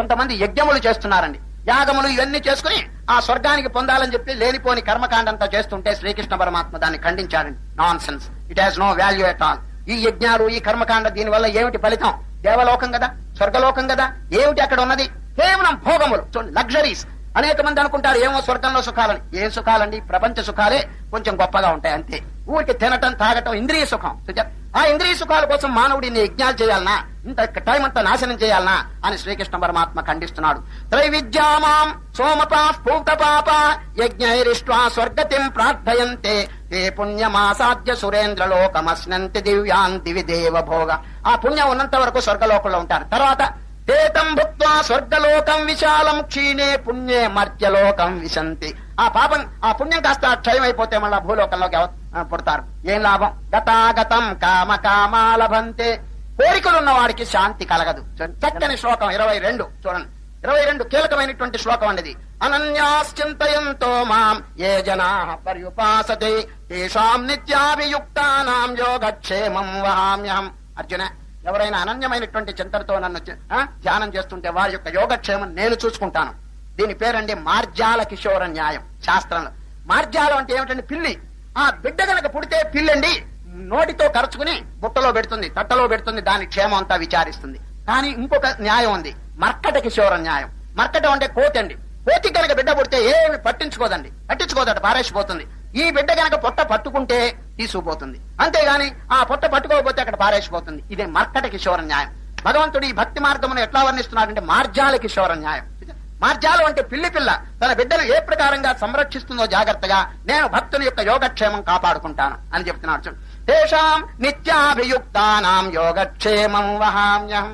కొంతమంది యజ్ఞములు చేస్తున్నారండి. యాగములు ఇవన్నీ చేసుకుని ఆ స్వర్గానికి పొందాలని చెప్పి లేనిపోని కర్మకాండంతా చేస్తుంటే శ్రీకృష్ణ పరమాత్మ దాన్ని ఖండించారండి nonsense it has no value at all ఈ యజ్ఞాలు ఈ కర్మకాండ దీని వల్ల ఏమిటి ఫలితం? దేవలోకం కదా? స్వర్గలోకం కదా? ఏమిటి అక్కడ ఉన్నది? కేవలం భోగములు. చూడండి లగ్జరీస్ అనేక మంది అనుకుంటారు ఏమో స్వర్గంలో సుఖాలని. ఏ సుఖాలండి? ప్రపంచ సుఖాలే కొంచెం గొప్పగా ఉంటాయి అంతే. ఊరికి తినటం తాగటం ఇంద్రియ సుఖం. ఆ ఇంద్రియ సుఖాల కోసం మానవుడు ఇన్ని యజ్ఞాలు చేయాలనా? ఇంత టైం అంతా నాశనం చేయాలనా? అని శ్రీకృష్ణ పరమాత్మ ఖండిస్తున్నాడు. త్రైవిద్యామాం సోమపా స్ఫూట పాప యజ్ఞైరిష్ట్వా స్వర్గతిం ప్రార్థయంతే. ఏ పుణ్యమాసాధ్య సురేంద్ర లోకమస్నంతి దివ్యాన్ దివి దేవ భోగ ఆ పుణ్యం ఉన్నంత వరకు స్వర్గలోకంలో ఉంటారు. తర్వాత తేతం స్వర్గలోకం విశాలం క్షీణే పుణ్యే మర్త్యలోకం విశంతి. ఆ పాపం ఆ పుణ్యం కాస్త క్షయం అయిపోతే మళ్ళా భూలోకంలోకి పుడతారు. ఏం లాభం? గతాగతం కామ కామాలభంతే. కోరికలున్న వాడికి శాంతి కలగదు. చక్కని శ్లోకం ఇరవై రెండు చూడండి. ఇరవై రెండు కీలకమైనటువంటి శ్లోకం అనేది అనన్యాశ్చింతయంతో మాం ఏ జనా పర్యుపాసతే తేషాం నిత్యాభియుక్తానాం యోగక్షేమం వహామ్యహం. అర్జున ఎవరైనా అనన్యమైనటువంటి చింతనతో నన్ను ధ్యానం చేస్తుంటే వారి యొక్క యోగక్షేమం నేను చూసుకుంటాను. దీని పేరండి మార్జాల కిషోర న్యాయం శాస్త్రంలో. మార్జాలం అంటే ఏమిటండి? పిల్లి. ఆ బిడ్డ గనక పుడితే పిల్లండి నోటితో కరుచుకుని బుట్టలో పెడుతుంది తట్టలో పెడుతుంది దాని క్షేమం అంతా విచారిస్తుంది. కానీ ఇంకొక న్యాయం ఉంది. మర్కట కిషోర న్యాయం. మర్కటం అంటే కోతండి కోతి కనుక బిడ్డ పుడితే ఏమి పట్టించుకోదండి. పట్టించుకోదట పారేసిపోతుంది. ఈ బిడ్డ కనుక పొట్ట పట్టుకుంటే తీసుకుపోతుంది. అంతేగాని ఆ పొట్ట పట్టుకోకపోతే అక్కడ పారేసిపోతుంది. ఇదే మర్కట కిశోర న్యాయం. భగవంతుడు ఈ భక్తి మార్గమును ఎట్లా వర్ణిస్తున్నాడంటే మార్జాల కిషోర న్యాయం. మార్జాలు అంటే పిల్లి పిల్ల. తన బిడ్డను ఏ ప్రకారంగా సంరక్షిస్తుందో జాగ్రత్తగా నేను భక్తుని యొక్క యోగక్షేమం కాపాడుకుంటాను అని చెప్తున్నాడు చూడు. తేషాం నిత్యాభియుక్తానాం యోగక్షేమం వహామ్యహం.